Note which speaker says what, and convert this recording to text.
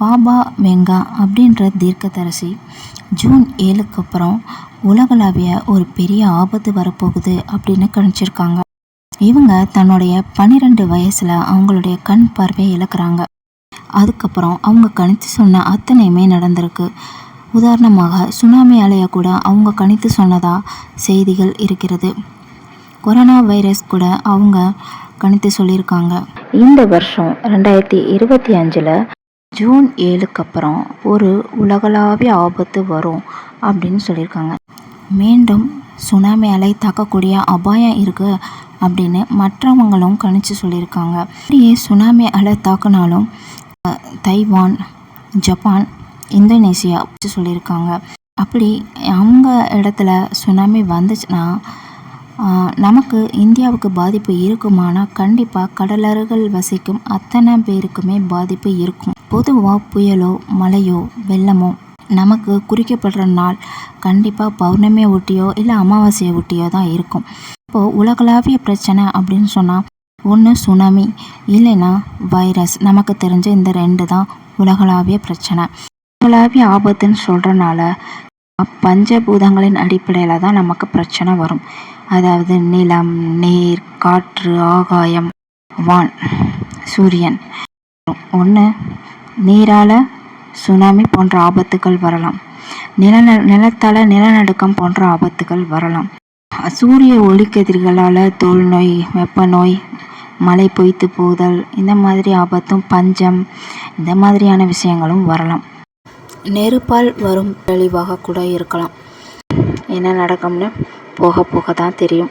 Speaker 1: பாபா வெங்கா அப்படின்ற தீர்க்கதரிசி ஜூன் ஏழுக்கு அப்புறம் உலகளாவிய ஒரு பெரிய ஆபத்து வரப்போகுது அப்படின்னு கணிச்சிருக்காங்க. இவங்க தன்னுடைய பன்னிரெண்டு வயசில் அவங்களுடைய கண் பார்வையை இழக்கிறாங்க. அதுக்கப்புறம் அவங்க கணித்து சொன்ன அத்தனையுமே நடந்திருக்கு. உதாரணமாக சுனாமி அலைய கூட அவங்க கணித்து சொன்னதா செய்திகள் இருக்கிறது. கொரோனா வைரஸ் கூட அவங்க கணித்து சொல்லியிருக்காங்க. இந்த வருஷம் ரெண்டாயிரத்தி இருபத்தி அஞ்சில் ஜூன் ஏழுக்கு அப்புறம் ஒரு உலகளாவிய ஆபத்து வரும் அப்படின்னு சொல்லியிருக்காங்க. மீண்டும் சுனாமி அலை தாக்கக்கூடிய அபாயம் இருக்குது அப்படின்னு மற்றவங்களும் கணிச்சு சொல்லியிருக்காங்க. அப்படியே சுனாமி அலை தாக்கினாலும் தைவான் ஜப்பான் இந்தோனேசியா அப்படி சொல்லியிருக்காங்க. அப்படி அவங்க இடத்துல சுனாமி வந்துச்சுன்னா நமக்கு இந்தியாவுக்கு பாதிப்பு இருக்குமானா கண்டிப்பாக கடலர்கள் வசிக்கும் அத்தனை பேருக்குமே பாதிப்பு இருக்கும். பொதுவாக புயலோ மழையோ வெள்ளமோ நமக்கு குறிக்கப்படுற நாள் கண்டிப்பாக பௌர்ணமியை ஒட்டியோ இல்லை அமாவாசையை ஒட்டியோ தான் இருக்கும். இப்போது உலகளாவிய பிரச்சனை அப்படின்னு சொன்னால் ஒன்று சுனாமி இல்லைன்னா வைரஸ். நமக்கு தெரிஞ்ச இந்த ரெண்டு தான் உலகளாவிய பிரச்சனை. உலகளாவிய ஆபத்துன்னு சொல்கிறனால பஞ்சபூதங்களின் அடிப்படையில் தான் நமக்கு பிரச்சனை வரும். அதாவது நிலம் நீர் காற்று ஆகாயம் வான் சூரியன். ஒன்று நீரால் சுனாமி போன்ற ஆபத்துகள் வரலாம். நில நிலத்தால் நிலநடுக்கம் போன்ற ஆபத்துகள் வரலாம். சூரிய ஒளிக்கதிர்களால் தோல் நோய் வெப்ப நோய் மழை பொய்த்து போதல் இந்த மாதிரி ஆபத்தும் பஞ்சம் இந்த மாதிரியான விஷயங்களும் வரலாம். நெருப்பால் வரும் தெளிவாக கூட இருக்கலாம். என்ன நடக்கும்னு போக போக தான் தெரியும்.